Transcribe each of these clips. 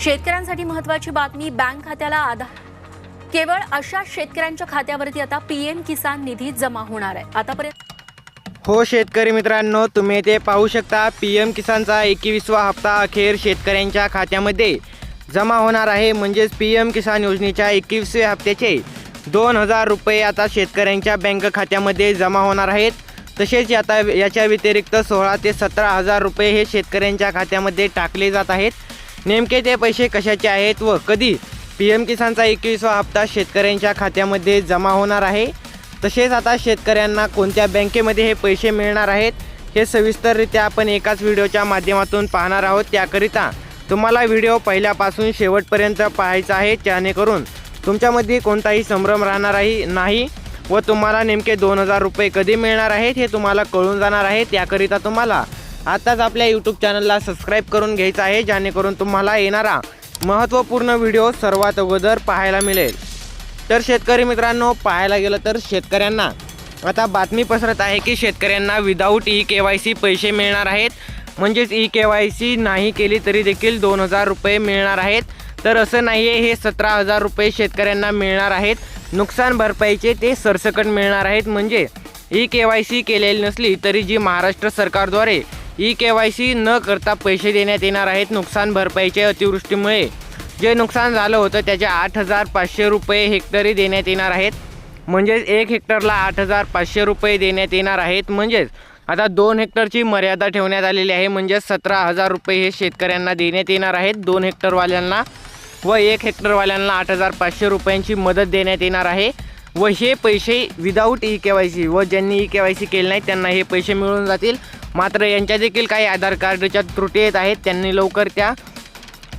शेतकऱ्यांसाठी महत्वाची बातमी बँक खात्याला आधार केवळ अशा शेतकऱ्यांच्या खात्यावरती आता पीएम किसान निधी जमा होणार आहे. आतापर्यंत हो शेतकरी मित्रांनो तुम्ही ते पाहू शकता पी एम किसानचा एकवीसवा हप्ता अखेर शेतकऱ्यांच्या खात्यामध्ये जमा होणार आहे. म्हणजेच पी एम किसान योजनेच्या एकवीसव्या हप्त्याचे दोन हजार रुपये आता शेतकऱ्यांच्या बँक खात्यामध्ये जमा होणार आहेत. तसेच आता याच्या व्यतिरिक्त सोळा ते सतरा हजार रुपये हे शेतकऱ्यांच्या खात्यामध्ये टाकले जात आहेत. नेमके ते पैसे कशाचे आहेत व कधी? पी एम किसानचा एकवीसवा हप्ता शेतकऱ्यांच्या खात्यामध्ये जमा होणार आहे. तसेच आता शेतकऱ्यांना कोणत्या बँकेमध्ये हे पैसे मिळणार आहेत हे सविस्तररित्या आपण एकाच व्हिडिओच्या माध्यमातून पाहणार आहोत. त्याकरिता तुम्हाला व्हिडिओ पहिल्यापासून शेवटपर्यंत पाहायचा आहे. जेणेकरून तुमच्यामध्ये कोणताही संभ्रम राहणार आहे नाही व तुम्हाला नेमके दोन हजार रुपये कधी मिळणार आहेत हे तुम्हाला कळून जाणार आहे. त्याकरिता तुम्हाला आताच आपल्या यूट्यूब चॅनलला सबस्क्राईब करून घ्यायचं आहे जेणेकरून तुम्हाला येणारा महत्त्वपूर्ण व्हिडिओ सर्वात अगोदर पाहायला मिळेल. तर शेतकरी मित्रांनो पाहायला गेलं तर शेतकऱ्यांना आता बातमी पसरत आहे की शेतकऱ्यांना without E K Y C पैसे मिळणार आहेत. म्हणजेच ई के वाय सी नाही केली तरी देखील दोन हजार रुपये मिळणार आहेत. तर असं नाही आहे हे सतरा हजार रुपये शेतकऱ्यांना मिळणार आहेत. नुकसान भरपाईचे ते सरसकट मिळणार आहेत. म्हणजे ई के वाय सी केलेली नसली तरी जी महाराष्ट्र सरकारद्वारे ई के वाय सी न करता पैसे देण्यात येणार आहेत नुकसान भरपाईच्या अतिवृष्टीमुळे. जे नुकसान झालं होतं त्याचे आठ हजार पाचशे रुपये हेक्टरी देण्यात येणार आहेत. म्हणजेच एक हेक्टरला आठ हजार पाचशे रुपये देण्यात येणार आहेत. म्हणजेच आता दोन हेक्टरची मर्यादा ठेवण्यात आलेली आहे. म्हणजेच सतरा हजार रुपये हे शेतकऱ्यांना देण्यात येणार आहेत. दोन हेक्टरवाल्यांना व एक हेक्टरवाल्यांना आठ हजार पाचशे रुपयांची मदत देण्यात येणार आहे. व हे पैसे without E K Y C व ज्यांनी ई के वाय सी केली नाही त्यांना हे पैसे मिळून जातील. मात्र यांच्या देखील काही आधार कार्डच्या त्रुटी येत आहेत. त्यांनी लवकर त्या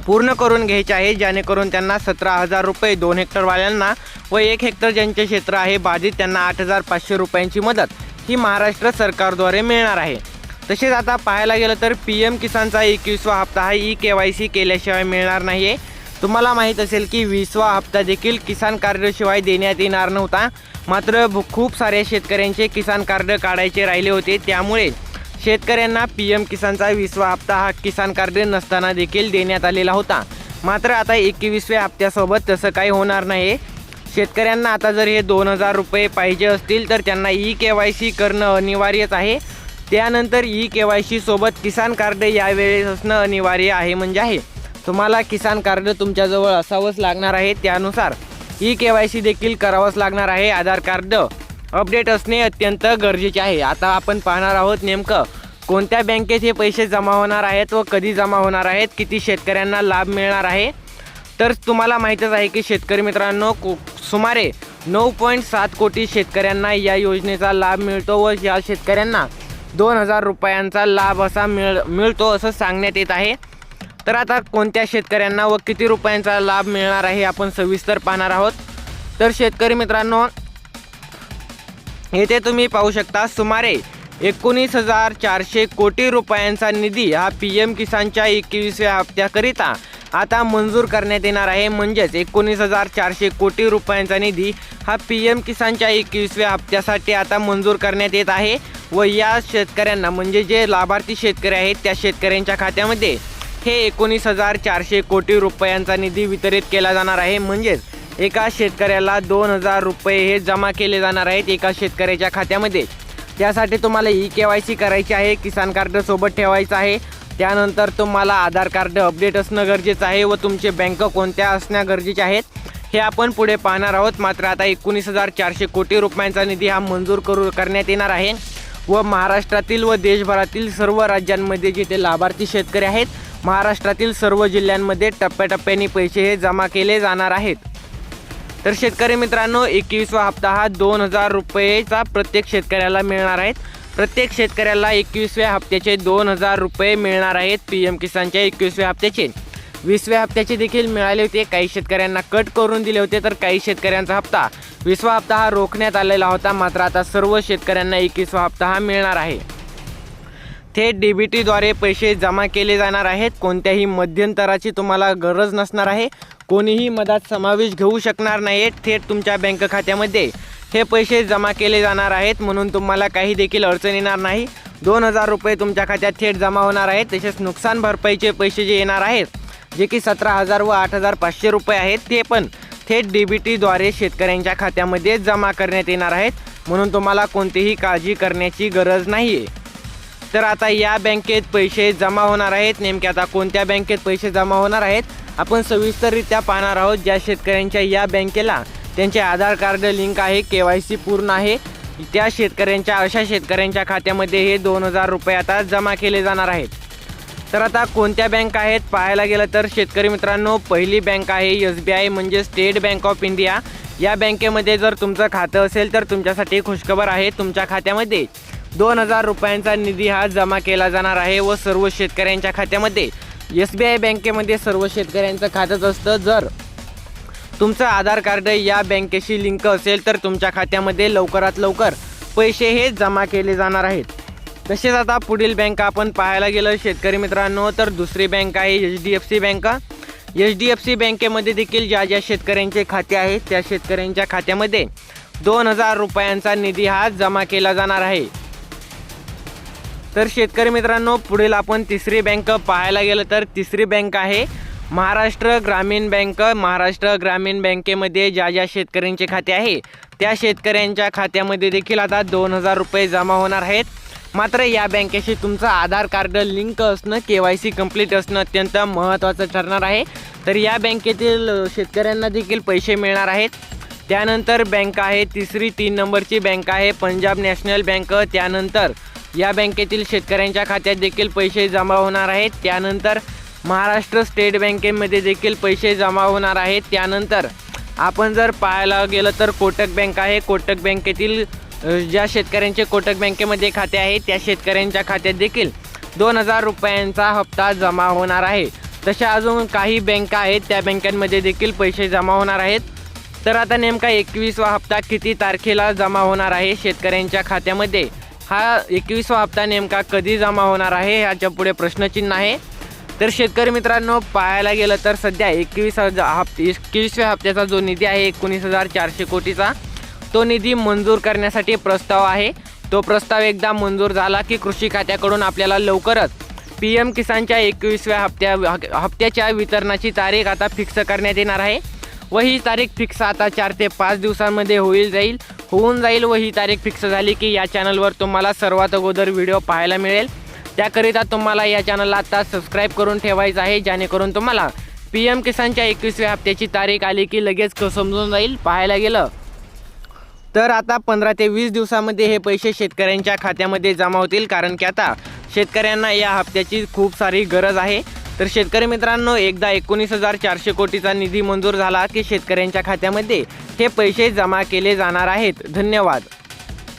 पूर्ण करून घ्यायचे आहे जेणेकरून त्यांना सतरा हजार रुपये दोन हेक्टरवाल्यांना व एक हेक्टर ज्यांचे क्षेत्र आहे बाधित त्यांना आठ हजार पाचशे रुपयांची मदत ही महाराष्ट्र सरकारद्वारे मिळणार आहे. तसेच आता पाहायला गेलं तर पी एम किसानचा एकवीसवा हप्ता हा ई के वाय सी केल्याशिवाय मिळणार नाही आहे तुम्हाला माहीत असेल की वीसवा हप्ता देखील किसान कार्डशिवाय देण्यात येणार नव्हता. मात्र खूप साऱ्या शेतकऱ्यांचे किसान कार्ड काढायचे राहिले होते. त्यामुळे शेतकऱ्यांना पी एम किसानचा वीसवा हप्ता हा किसान कार्ड नसताना देखील देण्यात आलेला होता. मात्र आता एकवीसव्या हप्त्यासोबत तसं काही होणार नाही. शेतकऱ्यांना आता जर हे दोन हजार रुपये पाहिजे असतील तर त्यांना ई के वाय सी करणं अनिवार्यच आहे. त्यानंतर ई के वाय सी सोबत किसान कार्ड यावेळेस असणं अनिवार्य आहे म्हणजे आहे. तुम्हाला किसान कार्ड तुमच्याजवळ असावंच लागणार आहे त्यानुसार ई के वाय सी देखील करावंच लागणार आहे आधार कार्ड. अपडेट असणे अत्यंत गरजेचे आहे. आता आपण पाहणार आहोत नेमकं कोणत्या बँकेत हे पैसे जमा होणार आहेत व कधी जमा होणार आहेत किती शेतकऱ्यांना लाभ मिळणार आहे? तर तुम्हाला माहीतच आहे की शेतकरी मित्रांनो को सुमारे नऊ पॉईंट सात कोटी शेतकऱ्यांना या योजनेचा लाभ मिळतो व या शेतकऱ्यांना दोन हजार रुपयांचा लाभ असा मिळ मिळतो असं सांगण्यात येत आहे. तर आता कोणत्या शेतकऱ्यांना व किती रुपयांचा लाभ मिळणार आहे आपण सविस्तर पाहणार आहोत. तर शेतकरी मित्रांनो येथे तुम्ही पाहू शकता. सुमारे एकोणीस हजार चारशे कोटी रुपयांचा निधी हा पी एम किसानच्या एकवीसव्या हप्त्याकरिता आता मंजूर करण्यात येणार आहे. म्हणजेच एकोणीस हजार चारशे कोटी रुपयांचा निधी हा पी एम किसानच्या एकवीसव्या हप्त्यासाठी आता मंजूर करण्यात येत आहे व या शेतकऱ्यांना म्हणजे जे लाभार्थी शेतकरी आहेत त्या शेतकऱ्यांच्या खात्यामध्ये हे एकोणीस हजार चारशे कोटी रुपयांचा निधी वितरित केला जाणार आहे. म्हणजेच एका शेतकऱ्याला दोन हजार रुपये हे जमा केले जाणार आहेत एका शेतकऱ्याच्या खात्यामध्ये. त्यासाठी तुम्हाला ई के वाय सी करायची आहे किसान कार्ड सोबत ठेवायचं आहे. त्यानंतर तुम्हाला आधार कार्ड अपडेट असणं गरजेचं आहे व तुमचे बँक कोणत्या असण्या गरजेचे आहेत हे आपण पुढे पाहणार आहोत. मात्र आता एकोणीस हजार चारशे कोटी रुपयांचा निधी हा मंजूर करू करण्यात येणार आहे व महाराष्ट्रातील व देशभरातील सर्व राज्यांमध्ये जिथे लाभार्थी शेतकरी आहेत महाराष्ट्रातील सर्व जिल्ह्यांमध्ये टप्प्याटप्प्याने पैसे हे जमा केले जाणार आहेत. तर शेतकरी मित्रांनो एकवीसवा हप्ता हा दोन हजार रुपयेचा प्रत्येक शेतकऱ्याला मिळणार आहेत प्रत्येक शेतकऱ्याला एकवीसव्या हप्त्याचे दोन हजार रुपये मिळणार आहेत पी एम किसानच्या एकवीसव्या हप्त्याचे. वीसव्या हप्त्याचे देखील मिळाले होते. काही शेतकऱ्यांना कट करून दिले होते तर काही शेतकऱ्यांचा हप्ता वीसवा हप्ता हा रोखण्यात आलेला होता. मात्र आता सर्व शेतकऱ्यांना एकवीसवा हप्ता हा मिळणार आहे. थेट डी बी टीद्वारे पैसे जमा केले जाणार आहेत. कोणत्याही मध्यंतराची तुम्हाला गरज नसणार आहे. कोणीही मधात समावेश घेऊ शकणार नाही थेट तुमच्या बँक खात्यामध्ये. हे पैसे जमा केले जाणार आहेत म्हणून तुम्हाला काही देखील अडचण येणार नाही. दोन हजार रुपये तुमच्या खात्यात थेट जमा होणार आहेत तसेच नुकसान भरपाईचे पैसे जे येणार आहेत जे की सतरा हजार व आठ हजार पाचशे रुपये आहेत ते पण थेट डी बी टीद्वारे शेतकऱ्यांच्या खात्यामध्ये जमा करण्यात येणार आहेत म्हणून तुम्हाला कोणतीही काळजी करण्याची गरज नाही आहे तर आता या बँकेत पैसे जमा होणार आहेत. नेमके आता कोणत्या बँकेत पैसे जमा होणार आहेत? आपण सविस्तररित्या पाहणार आहोत. ज्या शेतकऱ्यांच्या या बँकेला त्यांचे आधार कार्ड लिंक आहे के वाय सी पूर्ण आहे. त्या शेतकऱ्यांच्या अशा शेतकऱ्यांच्या खात्यामध्ये हे दोन हजार रुपये आता जमा केले जाणार आहेत. तर आता कोणत्या बँक आहेत? पाहायला गेलं तर शेतकरी मित्रांनो पहिली बँक आहे एस बी आय म्हणजे स्टेट बँक ऑफ इंडिया. या बँकेमध्ये जर तुमचं खातं असेल तर तुमच्यासाठी खुशखबर आहे. तुमच्या खात्यामध्ये दोन हजार रुपयांचा निधी हा जमा केला जाणार आहे व सर्व शेतकऱ्यांच्या खात्यामध्ये. एस बी आय बँकेमध्ये सर्व शेतकऱ्यांचं खातंच असतं. जर तुमचं आधार कार्ड या बँकेशी लिंक असेल तर तुमच्या खात्यामध्ये लवकरात लवकर पैसे हे जमा केले जाणार आहेत. तसेच आता पुढील बँक आपण पाहायला गेलं शेतकरी मित्रांनो तर दुसरी बँक आहे H D F C bank. H D F C बँकेमध्ये देखील ज्या ज्या शेतकऱ्यांचे खाते आहेत त्या शेतकऱ्यांच्या खात्यामध्ये दोन हजार रुपयांचा निधी हा जमा केला जाणार आहे. तर शेतकरी मित्रांनो पुढील आपण तिसरी बँक पाहायला गेलं तर तिसरी बँक आहे महाराष्ट्र ग्रामीण बँक. महाराष्ट्र ग्रामीण बँकेमध्ये ज्या ज्या शेतकऱ्यांचे खाते आहे त्या शेतकऱ्यांच्या खात्यामध्ये देखील आता दोन हजार रुपये जमा होणार आहेत. मात्र या बँकेशी तुमचं आधार कार्ड लिंक असणं के वाय सी कंप्लीट असणं अत्यंत महत्त्वाचं ठरणार आहे. तर या बँकेतील शेतकऱ्यांना देखील पैसे मिळणार आहेत. त्यानंतर बँक आहे तिसरी तीन नंबरची बँक आहे पंजाब नॅशनल बँक. त्यानंतर या बँकेतील शेतकऱ्यांच्या खात्यात देखील पैसे जमा होणार आहेत. त्यानंतर महाराष्ट्र स्टेट बँकेमध्ये देखील पैसे जमा होणार आहेत. त्यानंतर आपण जर पाहायला गेलं तर कोटक बँक आहे. कोटक बँकेतील ज्या शेतकऱ्यांचे कोटक बँकेमध्ये खाते आहे त्या शेतकऱ्यांच्या खात्यात देखील दोन हजार रुपयांचा हप्ता जमा होणार आहे. तशा अजून काही बँका आहेत त्या बँकांमध्ये देखील पैसे जमा होणार आहेत. तर आता नेमका एकवीसवा हप्ता किती तारखेला जमा होणार आहे? शेतकऱ्यांच्या खात्यामध्ये हा एकवीसवा हप्ता नेमका कधी जमा होणार आहे ह्याच्या पुढे प्रश्नचिन्ह आहे. तर शेतकरी मित्रांनो पाहायला गेलं तर सध्या एकवीस हजार हप्त एकवीसव्या हप्त्याचा जो निधी आहे एकोणीस हजार चारशे कोटीचा तो निधी मंजूर करण्यासाठी प्रस्ताव आहे. तो प्रस्ताव एकदा मंजूर झाला की कृषी खात्याकडून आपल्याला लवकरच पी एम किसानच्या एकवीसव्या हप्त्या हप्त्याच्या वितरणाची तारीख आता फिक्स करण्यात येणार आहे. व ही तारीख फिक्स आता चार ते पाच दिवसांमध्ये होईल जाईल. होऊन जाईल व ही तारीख फिक्स झाली की या चॅनलवर तुम्हाला सर्वात अगोदर व्हिडिओ पाहायला मिळेल. त्याकरिता तुम्हाला या चॅनलला आता सबस्क्राईब करून ठेवायचं आहे जेणेकरून तुम्हाला पी एम किसानच्या एकवीसव्या हप्त्याची तारीख आली की लगेच क- समजून जाईल पाहायला गेलं. तर आता पंधरा ते वीस दिवसामध्ये हे पैसे शेतकऱ्यांच्या खात्यामध्ये जमा होतील कारण की आता शेतकऱ्यांना या हप्त्याची खूप सारी गरज आहे. तर शेतकरी मित्रांनो एकदा एकोणीस हजार चारशे कोटीचा निधी मंजूर झाला की शेतकऱ्यांच्या खात्यामध्ये हे पैसे जमा केले जाणार आहेत. धन्यवाद.